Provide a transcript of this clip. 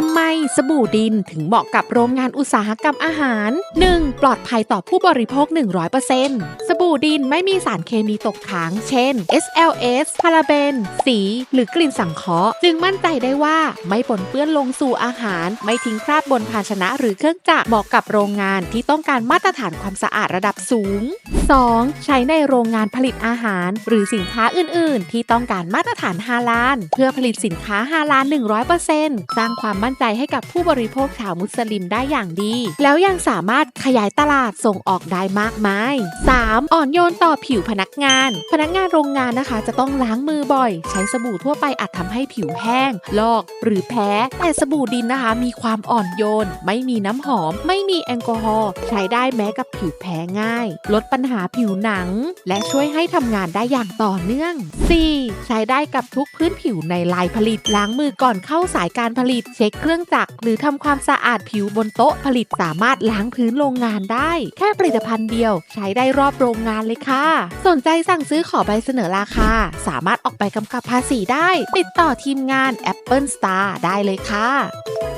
ทำไมสบู่ดินถึงเหมาะกับโรงงานอุตสาหกรรมอาหาร 1. ปลอดภัยต่อผู้บริโภค 100%สบู่ดินไม่มีสารเคมีตกค้าง เช่น SLS พาราเบน สี หรือกลิ่นสังเคราะห์ จึงมั่นใจได้ว่าไม่ปนเปื้อนลงสู่อาหาร ไม่ทิ้งคราบบนภาชนะหรือเครื่องจักรเหมาะกับโรงงานที่ต้องการมาตรฐานความสะอาดระดับสูง 2. ใช้ในโรงงานผลิตอาหาร หรือสินค้าอื่น ๆ ที่ต้องการมาตรฐานฮาลาลเพื่อผลิตสินค้าฮาลาล100%สร้างความมั่นใจให้กับผู้บริโภคชาวมุสลิมได้อย่างดี แล้วยังสามารถขยายตลาดส่งออกได้มากมาย 3. อ่อนโยนต่อผิวพนักงาน พนักงานโรงงานนะคะ จะต้องล้างมือบ่อย ใช้สบู่ทั่วไปอาจทำให้ผิวแห้ง ลอก หรือแพ้ แต่สบู่ดินนะคะ มีความอ่อนโยน ไม่มีน้ำหอม ไม่มีแอลกอฮอล์ใช้ได้แม้กับผิวแพ้ง่าย ลดปัญหาผิวหนัง และช่วยให้ทำงานได้อย่างต่อเนื่อง 4. ใช้ได้กับทุกพื้นผิวในลายผลิตล้างมือก่อนเข้าสายการผลิต เช็คเครื่องจักรหรือทำความสะอาดผิวบนโต๊ะผลิตสามารถล้างพื้นโรงงานได้ แค่ผลิตภัณฑ์เดียว ใช้ได้รอบโรงงานเลยค่ะ สนใจสั่งซื้อขอใบเสนอราคา สามารถออกใบกำกับภาษีได้ ติดต่อทีมงาน Apple Star ได้เลยค่ะ